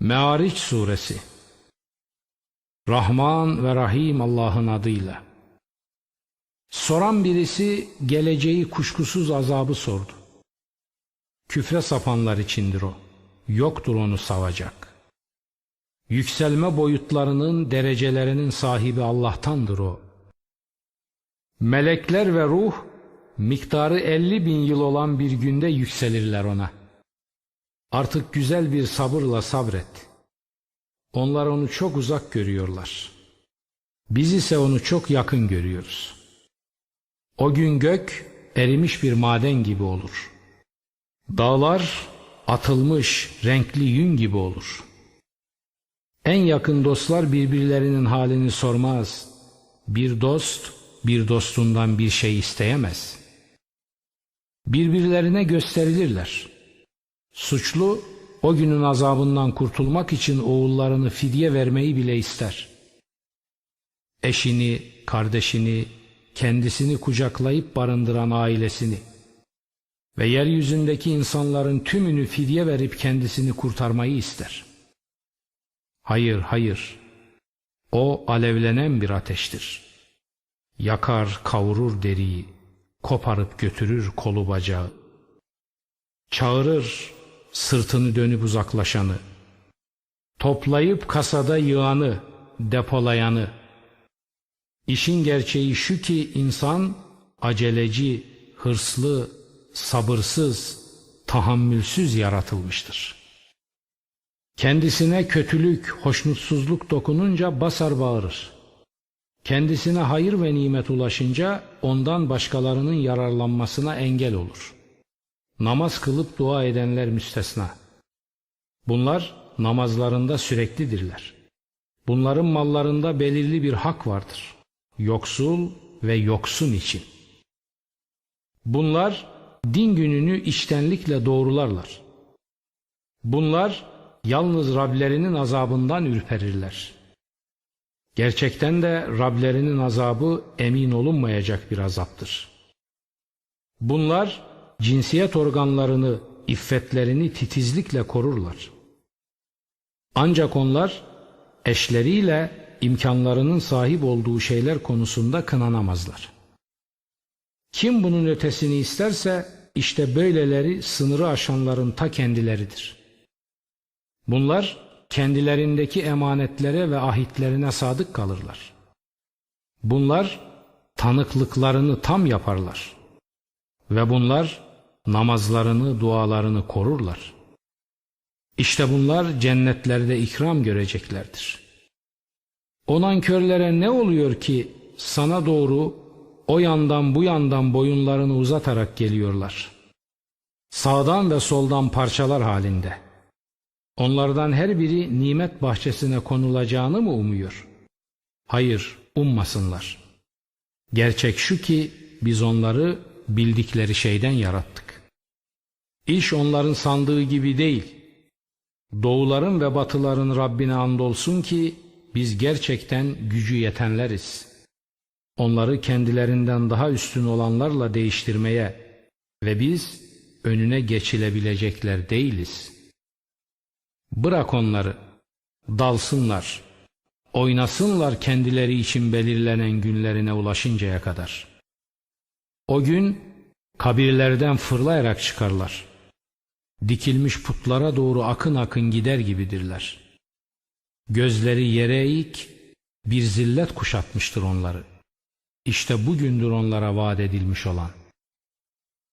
Me'ariç Suresi Rahman ve Rahim Allah'ın adıyla Soran birisi geleceği kuşkusuz azabı sordu. Küfre sapanlar içindir o. Yoktur onu savacak. Yükselme boyutlarının, derecelerinin sahibi Allah'tandır o. Melekler ve ruh, miktarı 50 bin yıl olan bir günde yükselirler ona. Artık güzel bir sabırla sabret. Onlar onu çok uzak görüyorlar. Biz ise onu çok yakın görüyoruz. O gün gök erimiş bir maden gibi olur. Dağlar atılmış renkli yün gibi olur. En yakın dostlar birbirlerinin halini sormaz. Bir dost bir dostundan bir şey isteyemez. Birbirlerine gösterilirler. Suçlu o günün azabından kurtulmak için oğullarını fidye vermeyi bile ister. Eşini, kardeşini, kendisini kucaklayıp barındıran ailesini ve yeryüzündeki insanların tümünü fidye verip kendisini kurtarmayı ister. Hayır, hayır. O alevlenen bir ateştir. Yakar, kavurur deriyi, koparıp götürür kolu bacağı. Çağırır sırtını dönüp uzaklaşanı. Toplayıp kasada yığanı, depolayanı. İşin gerçeği şu ki insan aceleci, hırslı, sabırsız, tahammülsüz yaratılmıştır. Kendisine kötülük, hoşnutsuzluk dokununca basar bağırır. Kendisine hayır ve nimet ulaşınca ondan başkalarının yararlanmasına engel olur. Namaz kılıp dua edenler müstesna. Bunlar namazlarında süreklidirler. Bunların mallarında belirli bir hak vardır. Yoksul ve yoksun için. Bunlar din gününü içtenlikle doğrularlar. Bunlar yalnız Rablerinin azabından ürperirler. Gerçekten de Rablerinin azabı emin olunmayacak bir azaptır. Bunlar cinsiyet organlarını, iffetlerini titizlikle korurlar. Ancak onlar eşleriyle imkanlarının sahip olduğu şeyler konusunda kınanamazlar. Kim bunun ötesini isterse işte böyleleri sınırı aşanların ta kendileridir. Bunlar kendilerindeki emanetlere ve ahitlerine sadık kalırlar. Bunlar tanıklıklarını tam yaparlar. Ve bunlar namazlarını, dualarını korurlar. İşte bunlar cennetlerde ikram göreceklerdir. O nankörlere ne oluyor ki sana doğru o yandan bu yandan boyunlarını uzatarak geliyorlar. Sağdan ve soldan parçalar halinde. Onlardan her biri nimet bahçesine konulacağını mı umuyor? Hayır, ummasınlar. Gerçek şu ki biz onları bildikleri şeyden yarattık. İş onların sandığı gibi değil. Doğuların ve batıların Rabbine andolsun ki biz gerçekten gücü yetenleriz. Onları kendilerinden daha üstün olanlarla değiştirmeye ve biz önüne geçilebilecekler değiliz. Bırak onları, dalsınlar, oynasınlar kendileri için belirlenen günlerine ulaşıncaya kadar. O gün kabirlerden fırlayarak çıkarlar. Dikilmiş putlara doğru akın akın gider gibidirler. Gözleri yere eğik, bir zillet kuşatmıştır onları. İşte bugündür onlara vaat edilmiş olan.